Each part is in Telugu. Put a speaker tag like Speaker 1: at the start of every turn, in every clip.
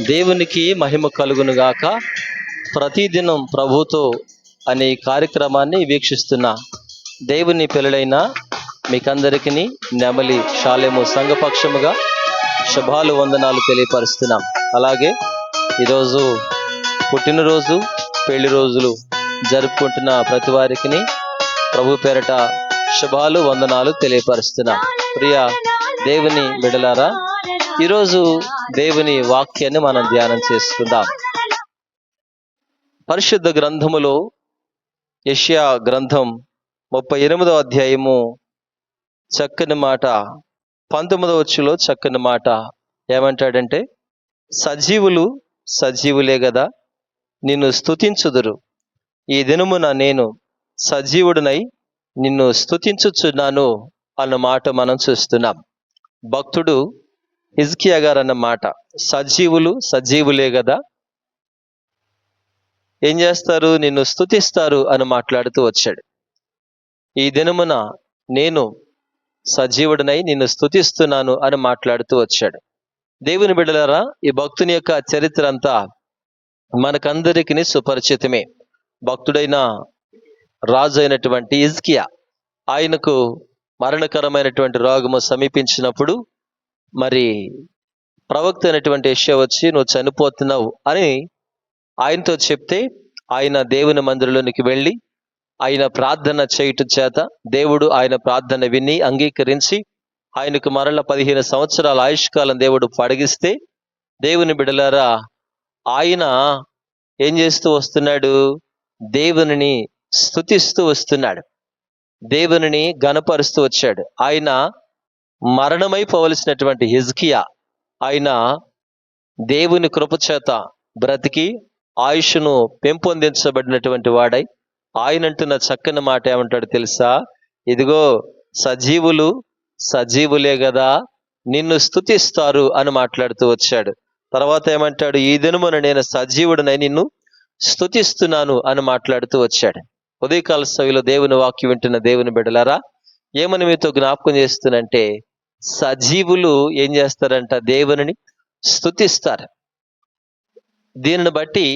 Speaker 1: దేవునికి మహిమ కలుగునుగాక ప్రతిదినం ప్రభుతో అనే కార్యక్రమాన్ని వీక్షిస్తున్న దేవుని పిల్లలైన మీకందరికీ నెమలి శాలేము సంఘపక్షముగా శుభాలు వందనాలు తెలియపరుస్తున్నాం. అలాగే ఈరోజు పుట్టినరోజు పెళ్ళి రోజులు జరుపుకుంటున్న ప్రతి వారికి ప్రభు పేరట శుభాలు వందనాలు తెలియపరుస్తున్నాం. ప్రియ దేవుని బిడలారా ఈరోజు దేవుని వాక్యాన్ని మనం ధ్యానం చేసుకుందాం పరిశుద్ధ గ్రంథములో యష్యా గ్రంథం ముప్పై ఎనిమిదో అధ్యాయము చక్కని మాట పంతొమ్మిదవ వచ్చులో చక్కని మాట ఏమంటాడంటే సజీవులు సజీవులే కదా నిన్ను స్తుతించుదురు. ఈ దినమున నేను సజీవుడినై నిన్ను స్తుతించుచున్నాను అన్న మాట మనం చూస్తున్నాం. భక్తుడు హిజ్కియా గారు అన్న మాట సజీవులు సజీవులే కదా ఏం చేస్తారు? నిన్ను స్థుతిస్తారు అని మాట్లాడుతూ వచ్చాడు. ఈ దినమున నేను సజీవుడినై నిన్ను స్థుతిస్తున్నాను అని మాట్లాడుతూ వచ్చాడు. దేవుని బిడ్డలారా ఈ భక్తుని యొక్క చరిత్ర అంతా మనకందరికీ సుపరిచితమే. భక్తుడైన రాజు అయినటువంటి ఇజ్కియా ఆయనకు మరణకరమైనటువంటి రోగము సమీపించినప్పుడు మరి ప్రవక్త అయినటువంటి యెషయా వచ్చి నువ్వు చనిపోతున్నావు అని ఆయనతో చెప్తే ఆయన దేవుని మందిరంలోనికి వెళ్ళి ఆయన ప్రార్థన చేయటం చేత దేవుడు ఆయన ప్రార్థన విని అంగీకరించి ఆయనకు మరల పదిహేను సంవత్సరాల ఆయుష్కాలం దేవుడు పడగిస్తే దేవుని బిడలారా ఆయన ఏం చేస్తూ వస్తున్నాడు? దేవునిని స్తుతిస్తూ వస్తున్నాడు. దేవునిని గనపరుస్తూ వచ్చాడు. ఆయన మరణమైపోవలసినటువంటి హిజ్కియా ఆయన దేవుని కృపచేత బ్రతికి ఆయుష్ను పెంపొందించబడినటువంటి వాడై ఆయన అంటున్న చక్కని మాట ఏమంటాడు తెలుసా? ఇదిగో సజీవులు సజీవులే కదా నిన్ను స్థుతిస్తారు అని మాట్లాడుతూ వచ్చాడు. తర్వాత ఏమంటాడు? ఈ దినమున నేను సజీవుడినై నిన్ను స్థుతిస్తున్నాను అని మాట్లాడుతూ వచ్చాడు. ఉదయకాల సవిలో దేవుని వాక్యం వింటున్న దేవుని బిడలారా ఏమని మీతో జ్ఞాపకం చేస్తున్నంటే సజీవులు ఏం చేస్తారంట? దేవునిని స్థుతిస్తారు దీనిని బట్టి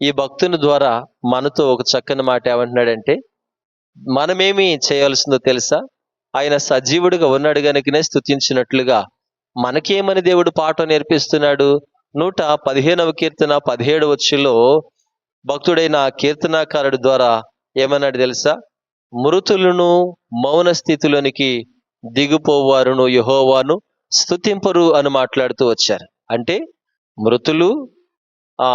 Speaker 1: ఈ భక్తుని ద్వారా మనతో ఒక చక్కని మాట ఏమంటున్నాడంటే మనమేమి చేయాల్సిందో తెలుసా? ఆయన సజీవుడిగా ఉన్నాడు గనుకనే స్థుతించినట్లుగా మనకేమని దేవుడు పాఠం నేర్పిస్తున్నాడు? నూట పదిహేనవ కీర్తన పదిహేడు వచ్చులో భక్తుడైన కీర్తనాకారుడి ద్వారా ఏమన్నాడు తెలుసా? మృతులను మౌన స్థితిలోనికి దిగుపోవారును యహోవాను స్తుతింపరు అని మాట్లాడుతూ వచ్చారు. అంటే మృతులు ఆ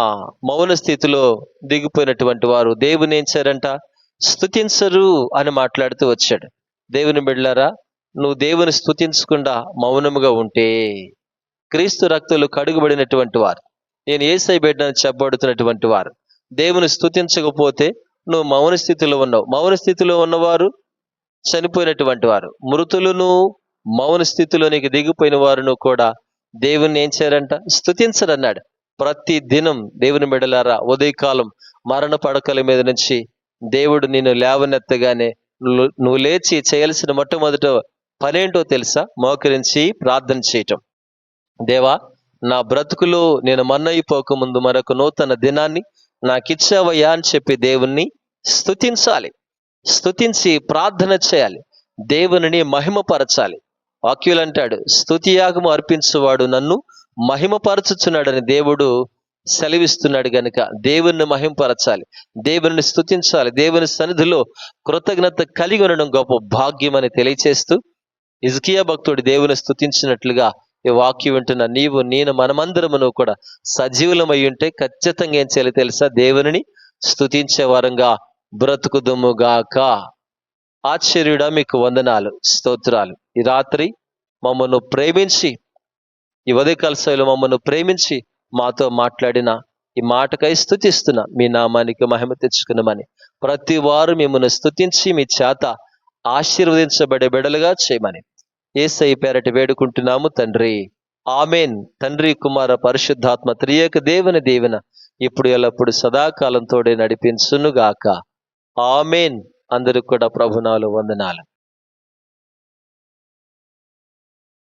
Speaker 1: మౌన స్థితిలో దిగిపోయినటువంటి వారు దేవుని ఏం చేశారంట? స్థుతించరు అని మాట్లాడుతూ వచ్చాడు. దేవుని బిడ్డలారా నువ్వు దేవుని స్థుతించకుండా మౌనముగా ఉంటే క్రీస్తు రక్తులు కడుగుబడినటువంటి వారు నేను ఏసై బిడ్డని చెప్పబడుతున్నటువంటి వారు దేవుని స్థుతించకపోతే నువ్వు మౌన స్థితిలో ఉన్నావు. మౌన స్థితిలో ఉన్నవారు చనిపోయినటువంటి వారు. మృతులను మౌన స్థితిలోనికి దిగిపోయిన వారును కూడా దేవుణ్ణి ఏం చేయారంట స్థుతించడన్నాడు ప్రతి దినం దేవుని మెడలారా ఉదయకాలం మరణ పడకల మీద నుంచి దేవుడు నిన్ను లేవనెత్తగానే నువ్వు నువ్వు లేచి చేయాల్సిన మొట్టమొదట పనేంటో తెలుసా? మోకరించి ప్రార్థన చేయటం. దేవా నా బ్రతుకులో నేను మన్నయిపోకముందు మరొక నూతన దినాన్ని నాకిచ్చావయ్యా అని చెప్పి దేవుణ్ణి స్తుతించాలి. స్థుతించి ప్రార్థన చేయాలి. దేవునిని మహిమపరచాలి. వాక్యులు అంటాడు స్థుతియాగము అర్పించేవాడు నన్ను మహిమపరచుచున్నాడని దేవుడు సెలవిస్తున్నాడు గనుక దేవుణ్ణి మహింపరచాలి. దేవుని స్థుతించాలి దేవుని సన్నిధిలో కృతజ్ఞత కలిగి ఉండడం గొప్ప భాగ్యం అని తెలియచేస్తూ ఇజ్కియా భక్తుడు దేవుని స్థుతించినట్లుగా ఈ వాక్యం వింటున్న నీవు నేను మనమందరమును కూడా సజీవులమై ఉంటే ఖచ్చితంగా ఏం చేయాలి తెలుసా? దేవుని స్తుతించే వారంగా బ్రతుకుదుముగాక. ఆశ్చర్యుడా మీకు వందనాలు స్తోత్రాలు. ఈ రాత్రి మమ్మల్ని ప్రేమించి ఈ ఉదయకాల శైలి మమ్మల్ని ప్రేమించి మాతో మాట్లాడిన ఈ మాటకై స్థుతిస్తున్నా మీ నామానికి మహిమ తెచ్చుకున్నామని ప్రతి వారు మిమ్మల్ని స్తుతించి మీ చేత ఆశీర్వదించబడే బిడలుగా చేయమని ఏసై పేరటి వేడుకుంటున్నాము తండ్రి. ఆమెన్. తండ్రి కుమార పరిశుద్ధాత్మ త్రియేక దేవుని దీవెన ఇప్పుడు ఎల్లప్పుడు సదాకాలంతోడే నడిపించునుగాక. ఆమెన్. అందరికి కూడా ప్రభునాలు వందనాలు.